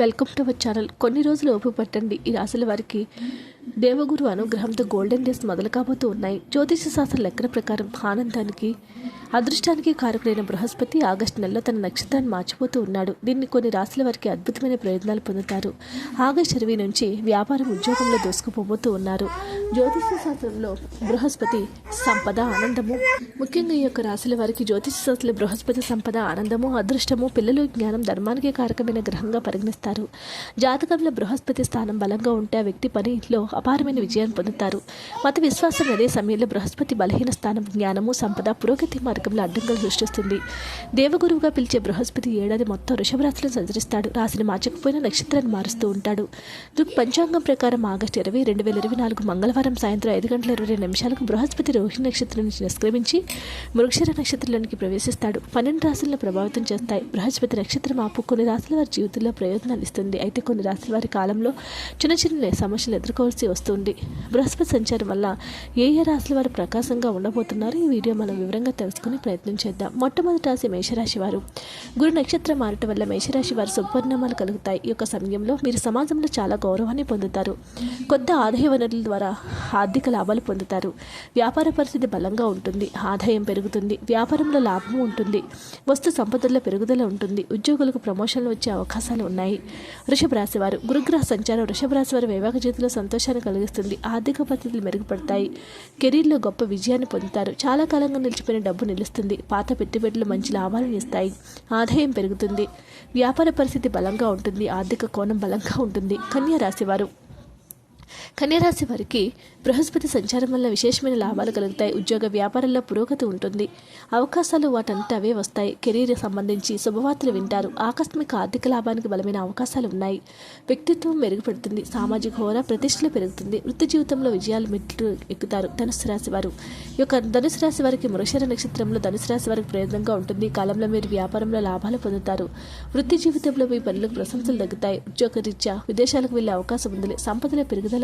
Welcome to our channel కొన్ని రోజులు ఓపిక పట్టండి. ఈ రాశుల వారికి దేవగురు అనుగ్రహంతో గోల్డెన్ డేస్ మొదలు కాబోతూ ఉన్నాయి. జ్యోతిష శాస్త్ర లెక్కల ప్రకారం ఆనందానికి అదృష్టానికి కారకుడైన బృహస్పతి ఆగస్టు నెలలో తన నక్షత్రాన్ని మార్చిపోతూ ఉన్నాడు. దీన్ని కొన్ని రాశుల వారికి అద్భుతమైన ప్రయోజనాలు పొందుతారు. ఆగస్టు ఇరవై నుంచి వ్యాపారం ఉద్యోగంలో దూసుకుపోబోతూ ఉన్నారు. జ్యోతిష శాస్త్రంలో బృహస్పతి సంపద ఆనందము. ముఖ్యంగా ఈ యొక్క రాశుల వారికి జ్యోతిష శాస్త్రంలో బృహస్పతి సంపద ఆనందము అదృష్టము పిల్లలు జ్ఞానం ధర్మానికి కారకమైన గ్రహంగా పరిగణిస్తారు. జాతకంలో బృహస్పతి స్థానం బలంగా ఉంటే ఆ వ్యక్తి పనిలో అపారమైన విజయాన్ని పొందుతారు. మత విశ్వాసం అదే సమయంలో బృహస్పతి బలహీన స్థానం జ్ఞానము సంపద పురోగతి మార్గంలో అడ్డంకులు సృష్టిస్తుంది. దేవగురువుగా పిలిచే బృహస్పతి ఏడాది మొత్తం వృషభ సంచరిస్తాడు. రాశిని మార్చకపోయినా నక్షత్రాన్ని మారుస్తూ ఉంటాడు. దృక్ పంచాంగం ప్రకారం ఆగస్టు ఇరవై రెండు వేల ఇరవై నాలుగు మంగళవారం సాయంత్రం ఐదు గంటల ఇరవై నిమిషాలకు బృహస్పతి రోహిణి నక్షత్రం నుంచి నిష్క్రమించి మృక్షర నక్షత్రంలోనికి ప్రవేశిస్తాడు. పన్నెండు రాశులను ప్రభావితం చేస్తాయి. బృహస్పతి నక్షత్రం ఆపు కొన్ని రాశుల వారి జీవితంలో ప్రయోజనాలు ఇస్తుంది. అయితే కొన్ని రాశుల వారి కాలంలో చిన్న చిన్న సమస్యలు ఎదుర్కోవాల్సి వస్తుంది. బృహస్పతి సంచారం వల్ల ఏ ఏ రాశుల వారు ప్రకాశంగా ఉండబోతున్నారో ఈ వీడియో మనం వివరంగా తెలుసుకుని ప్రయత్నం చేద్దాం. మొట్టమొదటి రాశి మేషరాశి వారు. గురు నక్షత్రం మారటం వల్ల మేషరాశి వారు సుపరిణామాలు కలుగుతాయి. ఈ యొక్క సమయంలో మీరు సమాజంలో చాలా గౌరవాన్ని పొందుతారు. కొత్త ఆదాయ వనరుల ద్వారా ఆర్థిక లాభాలు పొందుతారు. వ్యాపార పరిస్థితి బలంగా ఉంటుంది. ఆదాయం పెరుగుతుంది. వ్యాపారంలో లాభం ఉంటుంది. వస్తు సంపదల్లో పెరుగుదల ఉంటుంది. ఉద్యోగులకు ప్రమోషన్లు వచ్చే అవకాశాలు ఉన్నాయి. వృషభ రాశి వారు గురుగ్రహ సంచారం వృషభ రాశి వారి వైవాహిక జీవితంలో సంతోషాన్ని కలిగిస్తుంది. ఆర్థిక పరిస్థితులు మెరుగుపడతాయి. కెరీర్లో గొప్ప విజయాన్ని పొందుతారు. చాలా కాలంగా నిలిచిపోయిన డబ్బు నిలుస్తుంది. పాత పెట్టుబడులు మంచి లాభాలను ఇస్తాయి. ఆదాయం పెరుగుతుంది. వ్యాపార పరిస్థితి బలంగా ఉంటుంది. ఆర్థిక కోణం బలంగా ఉంటుంది. కన్యా రాశివారు కన్యరాశి వారికి బృహస్పతి సంచారం వల్ల విశేషమైన లాభాలు కలుగుతాయి. ఉద్యోగ వ్యాపారంలో పురోగతి ఉంటుంది. అవకాశాలు వాటంతా అవే వస్తాయి. కెరీర్ సంబంధించి శుభవార్తలు వింటారు. ఆకస్మిక ఆర్థిక లాభానికి బలమైన అవకాశాలు ఉన్నాయి. వ్యక్తిత్వం మెరుగుపడుతుంది. సామాజిక హోదా ప్రతిష్టలు పెరుగుతుంది. వృత్తి జీవితంలో విజయాలు మెట్లు ఎక్కుతారు. ధనుసు రాశి వారు. ఈ యొక్క ధనుసు రాశి వారికి మృషర నక్షత్రంలో ధనుసు రాశి వారికి ప్రయోజనంగా ఉంటుంది. కాలంలో మీరు వ్యాపారంలో లాభాలు పొందుతారు. వృత్తి జీవితంలో మీ పనులకు ప్రశంసలు తగ్గుతాయి. ఉద్యోగరీత్యా విదేశాలకు వెళ్ళే అవకాశం ఉంది. సంపదల పెరుగుదల